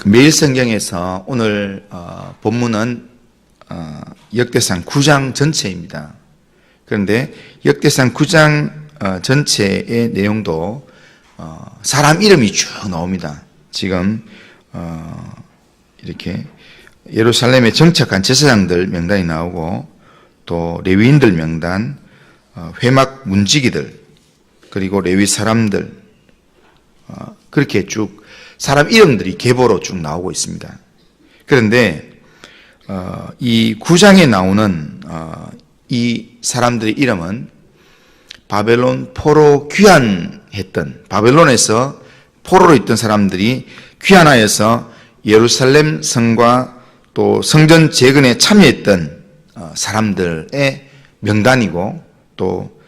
그 매일 성경에서 오늘 어, 본문은 어, 역대상 9장 전체입니다. 그런데 역대상 9장 어, 전체의 내용도 어, 사람 이름이 쭉 나옵니다. 지금 어, 이렇게 예루살렘에 정착한 제사장들 명단이 나오고 또 레위인들 명단, 어, 회막 문지기들 그리고 레위 사람들 어, 그렇게 쭉 사람 이름들이 계보로 쭉 나오고 있습니다. 그런데 어, 이 구장에 나오는 어, 이 사람들의 이름은 바벨론 포로 귀환했던 바벨론에서 포로로 있던 사람들이 귀환하여서 예루살렘 성과 또 성전 재건에 참여했던 어, 사람들의 명단이고 또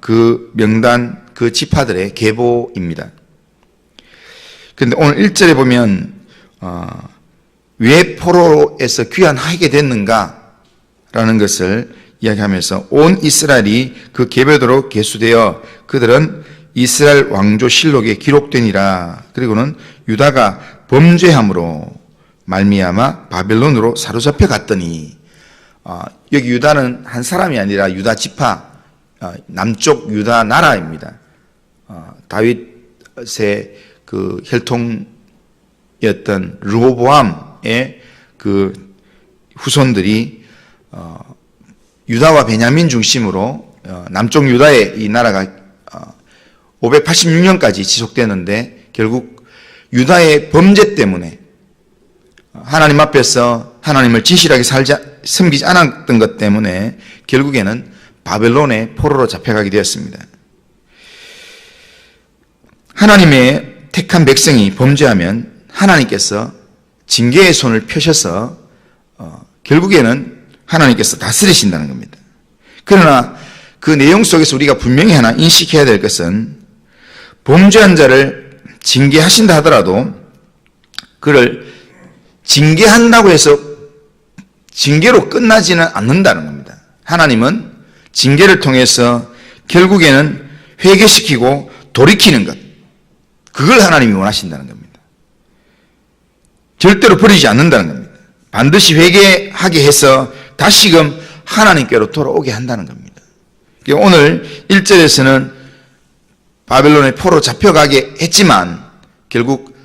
그 명단 그 지파들의 계보입니다. 그런데 오늘 1절에 보면 어, 왜 포로에서 귀환하게 됐는가라는 것을 이야기하면서 온 이스라엘이 그 계배도로 계수되어 그들은 이스라엘 왕조 실록에 기록되니라. 그리고는 유다가 범죄함으로 말미암아 바벨론으로 사로잡혀 갔더니 어, 여기 유다는 한 사람이 아니라 유다 지파 어, 남쪽 유다 나라입니다. 어, 다윗의 그 혈통이었던 르호보암의 그 후손들이 어, 유다와 베냐민 중심으로 어, 남쪽 유다의 이 나라가 어, 586년까지 지속되는데 결국 유다의 범죄 때문에 하나님 앞에서 하나님을 진실하게 살자 섬기지 않았던 것 때문에 결국에는 바벨론의 포로로 잡혀가게 되었습니다. 하나님의 택한 백성이 범죄하면 하나님께서 징계의 손을 펴셔서 어, 결국에는 하나님께서 다스리신다는 겁니다. 그러나 그 내용 속에서 우리가 분명히 하나 인식해야 될 것은 범죄한 자를 징계하신다 하더라도 그를 징계한다고 해서 징계로 끝나지는 않는다는 겁니다. 하나님은 징계를 통해서 결국에는 회개시키고 돌이키는 것. 그걸 하나님이 원하신다는 겁니다. 절대로 버리지 않는다는 겁니다. 반드시 회개하게 해서 다시금 하나님께로 돌아오게 한다는 겁니다. 오늘 1절에서는 바벨론의 포로 잡혀가게 했지만 결국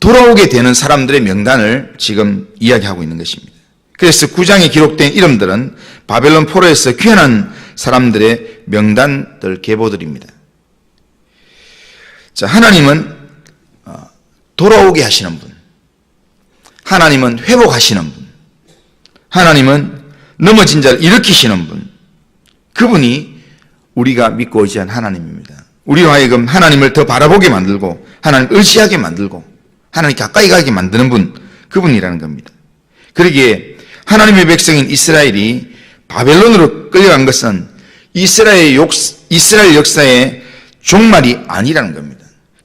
돌아오게 되는 사람들의 명단을 지금 이야기하고 있는 것입니다. 그래서 9장에 기록된 이름들은 바벨론 포로에서 귀환한 사람들의 명단들 계보들입니다. 자, 하나님은 어, 돌아오게 하시는 분. 하나님은 회복하시는 분. 하나님은 넘어진 자를 일으키시는 분. 그분이 우리가 믿고 의지한 하나님입니다. 우리로 하여금 하나님을 더 바라보게 만들고 하나님 의지하게 만들고 하나님 가까이 가게 만드는 분 그분이라는 겁니다. 그러기에 하나님의 백성인 이스라엘이 바벨론으로 끌려간 것은 이스라엘 역, 이스라엘 역사의 종말이 아니라는 겁니다.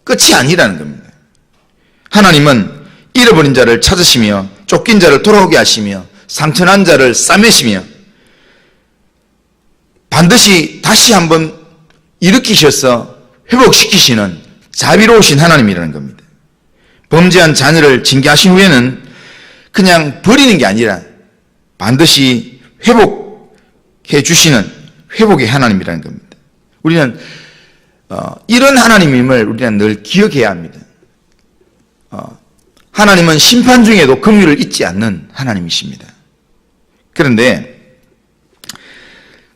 끝이 아니라는 겁니다. 하나님은 잃어버린 자를 찾으시며 쫓긴 자를 돌아오게 하시며 상처난 자를 싸매시며 반드시 다시 한번 일으키셔서 회복시키시는 자비로우신 하나님이라는 겁니다. 범죄한 자녀를 징계하신 후에는 그냥 버리는 게 아니라 반드시 회복해 주시는 회복의 하나님이라는 겁니다. 우리는 어, 이런 하나님임을 우리는 늘 기억해야 합니다. 어, 하나님은 심판 중에도 긍휼을 잊지 않는 하나님이십니다. 그런데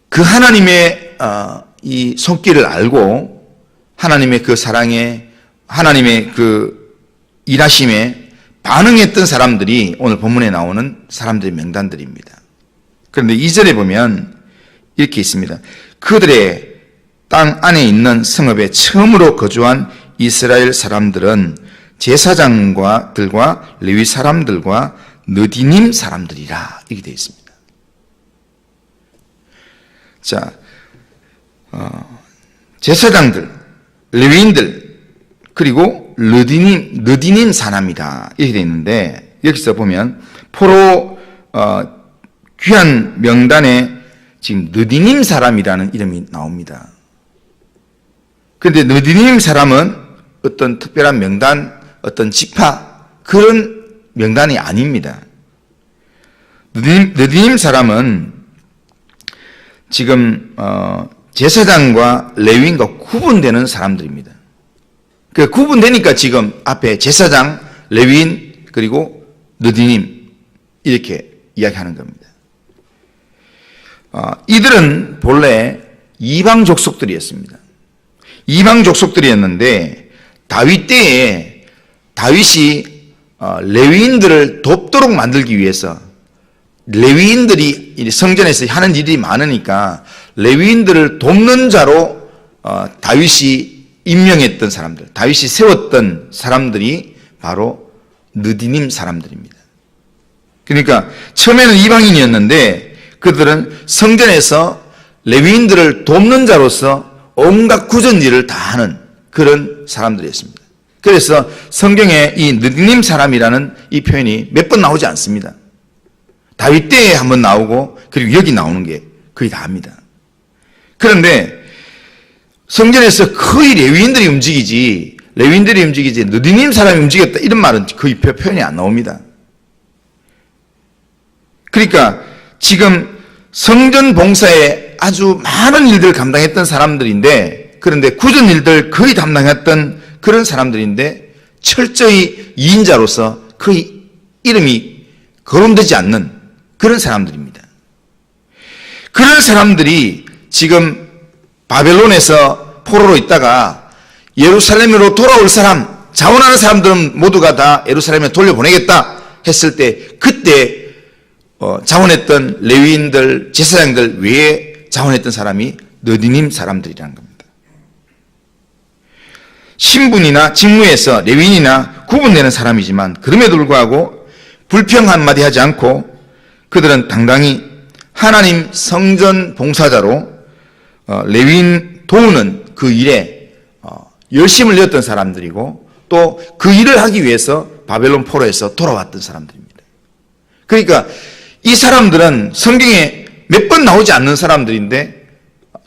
그 하나님의 어, 이 손길을 알고 하나님의 그 사랑에 하나님의 그 일하심에 반응했던 사람들이 오늘 본문에 나오는 사람들의 명단들입니다. 그런데 이절에 보면 이렇게 있습니다. 그들의 땅 안에 있는 성읍에 처음으로 거주한 이스라엘 사람들은 제사장과 들과 레위 사람들과 느디님 사람들이라 이렇게 되어 있습니다. 자, 어, 제사장들, 레위인들 그리고 느디님 느디님 사람이다 이렇게 되어 있는데 여기서 보면 포로 어, 귀한 명단에 지금 느디님 사람이라는 이름이 나옵니다. 그런데 느디님 사람은 어떤 특별한 명단, 어떤 지파 그런 명단이 아닙니다. 느디님, 느디님 사람은 지금 어, 제사장과 레위인과 구분되는 사람들입니다. 그 구분되니까 지금 앞에 제사장, 레위인 그리고 느디님 이렇게 이야기하는 겁니다. 어, 이들은 본래 이방 족속들이었습니다. 이방 족속들이었는데 다윗 때에 다윗이 어, 레위인들을 돕도록 만들기 위해서 레위인들이 이 성전에서 하는 일이 많으니까 레위인들을 돕는 자로 어, 다윗이 임명했던 사람들, 다윗이 세웠던 사람들이 바로 느디님 사람들입니다. 그러니까 처음에는 이방인이었는데 그들은 성전에서 레위인들을 돕는 자로서 온갖 구전 일을 다 하는 그런 사람들이었습니다. 그래서 성경에 이 느디님 사람이라는 이 표현이 몇 번 나오지 않습니다. 다윗 때에 한 번 나오고 그리고 여기 나오는 게 거의 다합니다. 그런데 성전에서 거의 레위인들이 움직이지 레위인들이 움직이지 느디님 사람이 움직였다 이런 말은 거의 표현이 안 나옵니다. 그러니까 지금 성전 봉사에 아주 많은 일들을 감당했던 사람들인데 그런데 굳은 일들 거의 담당했던 그런 사람들인데 철저히 이인자로서 거의 이름이 거론되지 않는 그런 사람들입니다. 그런 사람들이 지금 바벨론에서 포로로 있다가 예루살렘으로 돌아올 사람, 자원하는 사람들은 모두가 다 예루살렘에 돌려보내겠다 했을 때 그때 어, 자원했던 레위인들, 제사장들 외에 자원했던 사람이 느디님 사람들이라는 겁니다. 신분이나 직무에서 레위인이나 구분되는 사람이지만 그럼에도 불구하고 불평 한마디 하지 않고 그들은 당당히 하나님 성전 봉사자로 어, 레위인 도우는 그 일에 어, 열심을 내었던 사람들이고 또 그 일을 하기 위해서 바벨론 포로에서 돌아왔던 사람들입니다. 그러니까 이 사람들은 성경에 몇 번 나오지 않는 사람들인데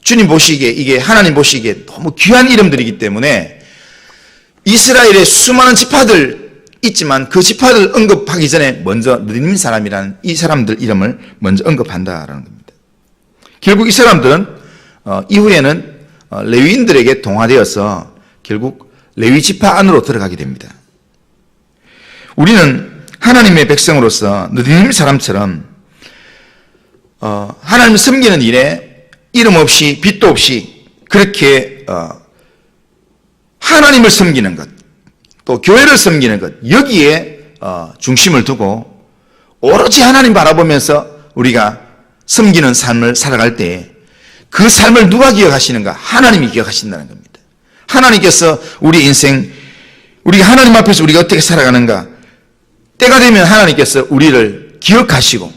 주님 보시기에 이게 하나님 보시기에 너무 귀한 이름들이기 때문에 이스라엘의 수많은 지파들 있지만 그 지파들 언급하기 전에 먼저 느림 사람이라는 이 사람들 이름을 먼저 언급한다라는 겁니다. 결국 이 사람들은 어, 이후에는 어, 레위인들에게 동화되어서 결국 레위 지파 안으로 들어가게 됩니다. 우리는 하나님의 백성으로서 느림 사람처럼 어, 하나님 섬기는 일에 이름 없이 빛도 없이 그렇게 어, 하나님을 섬기는 것, 또 교회를 섬기는 것 여기에 어, 중심을 두고 오로지 하나님 바라보면서 우리가 섬기는 삶을 살아갈 때 그 삶을 누가 기억하시는가? 하나님이 기억하신다는 겁니다. 하나님께서 우리 인생 우리가 하나님 앞에서 우리가 어떻게 살아가는가? 때가 되면 하나님께서 우리를 기억하시고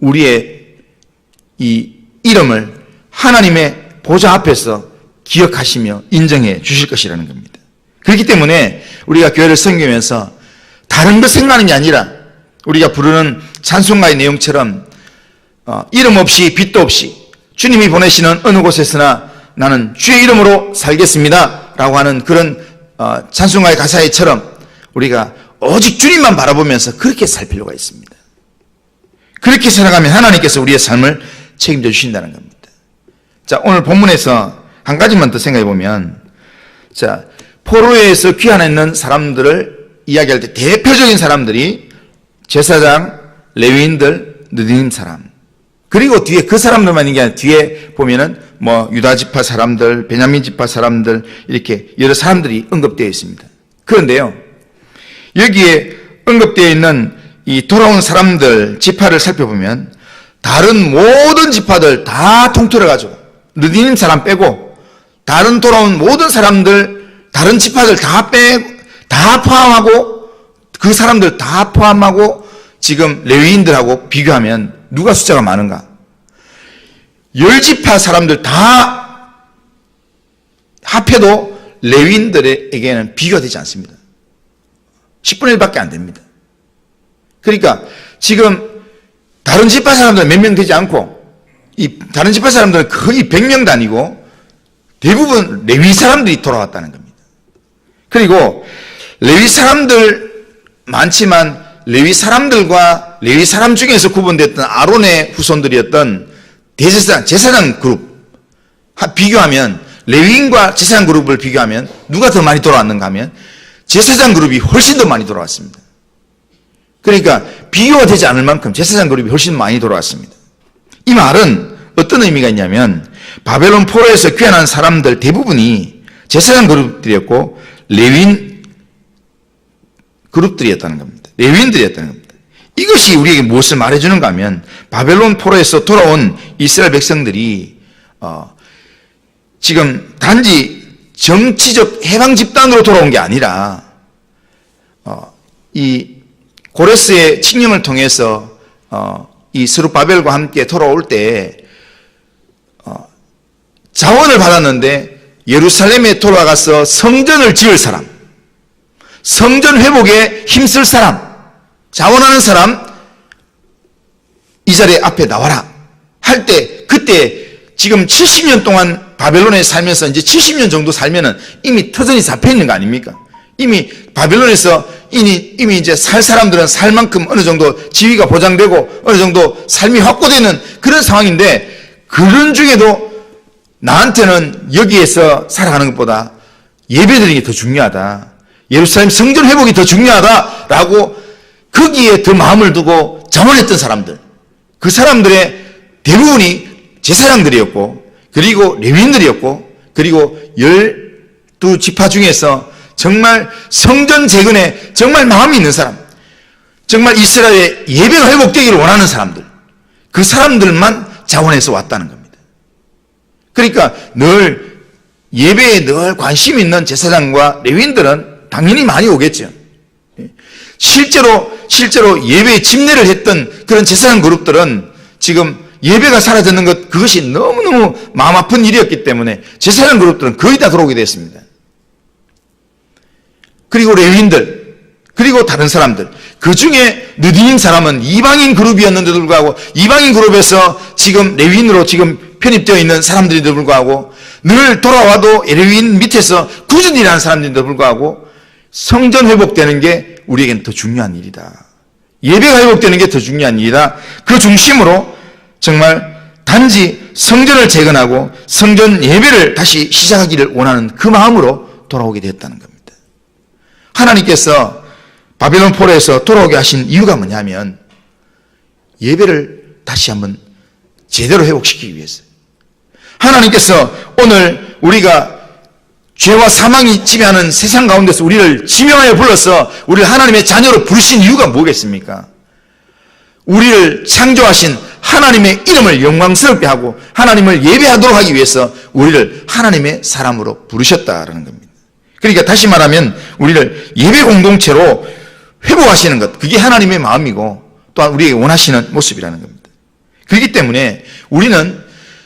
우리의 이 이름을 하나님의 보좌 앞에서 기억하시며 인정해 주실 것이라는 겁니다. 그렇기 때문에 우리가 교회를 섬기면서 다른 것 생각하는 게 아니라 우리가 부르는 찬송가의 내용처럼 어, 이름 없이 빛도 없이 주님이 보내시는 어느 곳에서나 나는 주의 이름으로 살겠습니다. 라고 하는 그런 어, 찬송가의 가사에처럼 우리가 오직 주님만 바라보면서 그렇게 살 필요가 있습니다. 그렇게 살아가면 하나님께서 우리의 삶을 책임져 주신다는 겁니다. 자, 오늘 본문에서 한 가지만 더 생각해 보면, 자, 포로에서 귀환했는 사람들을 이야기할 때 대표적인 사람들이 제사장, 레위인들, 느디님 사람, 그리고 뒤에 그 사람들만 이게 아니라 뒤에 보면은 뭐 유다 지파 사람들, 베냐민 지파 사람들 이렇게 여러 사람들이 언급되어 있습니다. 그런데요. 여기에 언급되어 있는 이 돌아온 사람들 지파를 살펴보면 다른 모든 지파들 다 통틀어 가지고 느디님 사람 빼고 다른 돌아온 모든 사람들 다른 지파들 다빼다 포함하고 그 사람들 다 포함하고 지금 레위인들하고 비교하면 누가 숫자가 많은가? 열 지파 사람들 다 합해도 레위인들에게는 비교가 되지 않습니다. 10분의 1밖에 안 됩니다. 그러니까 지금 다른 지파 사람들 몇 명 되지 않고 이 다른 지파 사람들은 거의 100명 다니고 대부분 레위 사람들이 돌아왔다는 겁니다. 그리고 레위 사람들 많지만 레위 사람들과 레위 사람 중에서 구분됐던 아론의 후손들이었던 대제사장, 제사장 그룹 하- 비교하면 레위인과 제사장 그룹을 비교하면 누가 더 많이 돌아왔는가 하면 제사장 그룹이 훨씬 더 많이 돌아왔습니다. 그러니까 비교가 되지 않을 만큼 제사장 그룹이 훨씬 많이 돌아왔습니다. 이 말은 어떤 의미가 있냐면 바벨론 포로에서 귀환한 사람들 대부분이 제사장 그룹들이었고 레윈 그룹들이었다는 겁니다. 레윈들이었다는 겁니다. 이것이 우리에게 무엇을 말해주는가 하면 바벨론 포로에서 돌아온 이스라엘 백성들이 어, 지금 단지 정치적 해방 집단으로 돌아온 게 아니라 어, 이 고레스의 칙령을 통해서 어, 이 스룹바벨과 함께 돌아올 때 어, 자원을 받았는데 예루살렘에 돌아가서 성전을 지을 사람, 성전 회복에 힘쓸 사람, 자원하는 사람 이 자리에 앞에 나와라 할 때 그때 지금 70년 동안 바벨론에 살면서 이제 70년 정도 살면은 이미 터전이 잡혀 있는 거 아닙니까? 이미 바벨론에서 이미, 이미 이제 살 사람들은 살 만큼 어느 정도 지위가 보장되고 어느 정도 삶이 확보되는 그런 상황인데 그런 중에도 나한테는 여기에서 살아가는 것보다 예배드리는 게 더 중요하다. 예루살렘 성전 회복이 더 중요하다라고 거기에 더 마음을 두고 자원했던 사람들. 그 사람들의 대부분이 제사장들이었고 그리고 레위인들이었고 그리고 열두 지파 중에서 정말 성전 재건에 정말 마음이 있는 사람 정말 이스라엘의 예배가 회복되기를 원하는 사람들 그 사람들만 자원해서 왔다는 겁니다. 그러니까 늘 예배에 늘 관심 있는 제사장과 레위인들은 당연히 많이 오겠죠. 실제로 실제로 예배에 집례를 했던 그런 제사장 그룹들은 지금 예배가 사라졌는 것 그것이 너무너무 마음 아픈 일이었기 때문에 제사장 그룹들은 거의 다 들어오게 됐습니다. 그리고 레위인들 그리고 다른 사람들 그 중에 느디님 사람은 이방인 그룹이었는데도 불구하고 이방인 그룹에서 지금 레위인으로 지금 편입되어 있는 사람들인데도 불구하고 늘 돌아와도 레위인 밑에서 꾸준히 일하는 사람들인데도 불구하고 성전 회복되는 게 우리에겐 더 중요한 일이다. 예배가 회복되는 게 더 중요한 일이다. 그 중심으로 정말 단지 성전을 재건하고 성전 예배를 다시 시작하기를 원하는 그 마음으로 돌아오게 되었다는 겁니다. 하나님께서 바빌론 포로에서 돌아오게 하신 이유가 뭐냐면 예배를 다시 한번 제대로 회복시키기 위해서. 하나님께서 오늘 우리가 죄와 사망이 지배하는 세상 가운데서 우리를 지명하여 불러서 우리를 하나님의 자녀로 부르신 이유가 뭐겠습니까? 우리를 창조하신 하나님의 이름을 영광스럽게 하고 하나님을 예배하도록 하기 위해서 우리를 하나님의 사람으로 부르셨다라는 겁니다. 그러니까 다시 말하면 우리를 예배 공동체로 회복하시는 것, 그게 하나님의 마음이고 또한 우리에게 원하시는 모습이라는 겁니다. 그렇기 때문에 우리는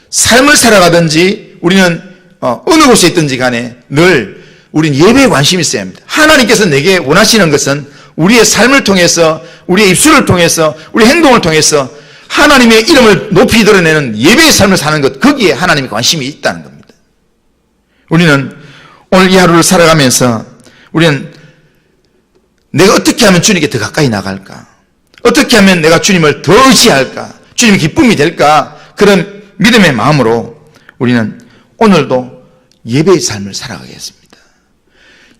삶을 살아가든지 우리는 어, 어느 곳에 있든지 간에 늘 우리는 예배에 관심이 있어야 합니다. 하나님께서 내게 원하시는 것은 우리의 삶을 통해서 우리의 입술을 통해서 우리 행동을 통해서 하나님의 이름을 높이 드러내는 예배의 삶을 사는 것 거기에 하나님의 관심이 있다는 겁니다. 우리는 오늘 이 하루를 살아가면서 우리는 내가 어떻게 하면 주님께 더 가까이 나갈까? 어떻게 하면 내가 주님을 더 의지할까? 주님의 기쁨이 될까? 그런 믿음의 마음으로 우리는 오늘도 예배의 삶을 살아가겠습니다.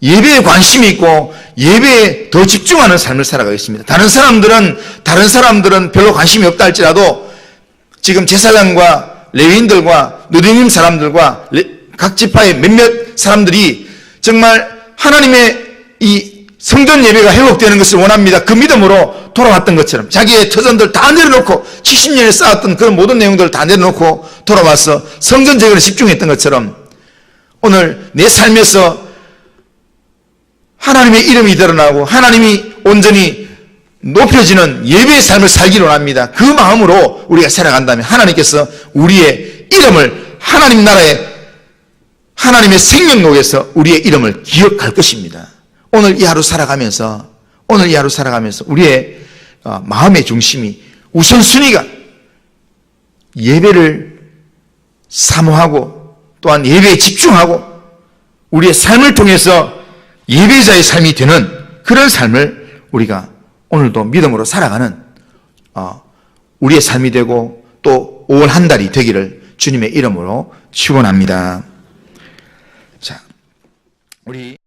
예배에 관심이 있고 예배에 더 집중하는 삶을 살아가겠습니다. 다른 사람들은 다른 사람들은 별로 관심이 없다 할지라도 지금 제사장과 레위인들과 느리님 사람들과 레- 각 지파의 몇몇 사람들이 정말 하나님의 이 성전 예배가 회복되는 것을 원합니다. 그 믿음으로 돌아왔던 것처럼 자기의 터전들 다 내려놓고 70년에 쌓았던 그런 모든 내용들을 다 내려놓고 돌아와서 성전 재건에 집중했던 것처럼 오늘 내 삶에서 하나님의 이름이 드러나고 하나님이 온전히 높여지는 예배의 삶을 살기를 원합니다. 그 마음으로 우리가 살아간다면 하나님께서 우리의 이름을 하나님 나라의 하나님의 생명록에서 우리의 이름을 기억할 것입니다. 오늘 이 하루 살아가면서 오늘 이 하루 살아가면서 우리의 어, 마음의 중심이 우선순위가 예배를 사모하고 또한 예배에 집중하고 우리의 삶을 통해서 예배자의 삶이 되는 그런 삶을 우리가 오늘도 믿음으로 살아가는 어, 우리의 삶이 되고 또 5월 한 달이 되기를 주님의 이름으로 축원합니다. 자, 우리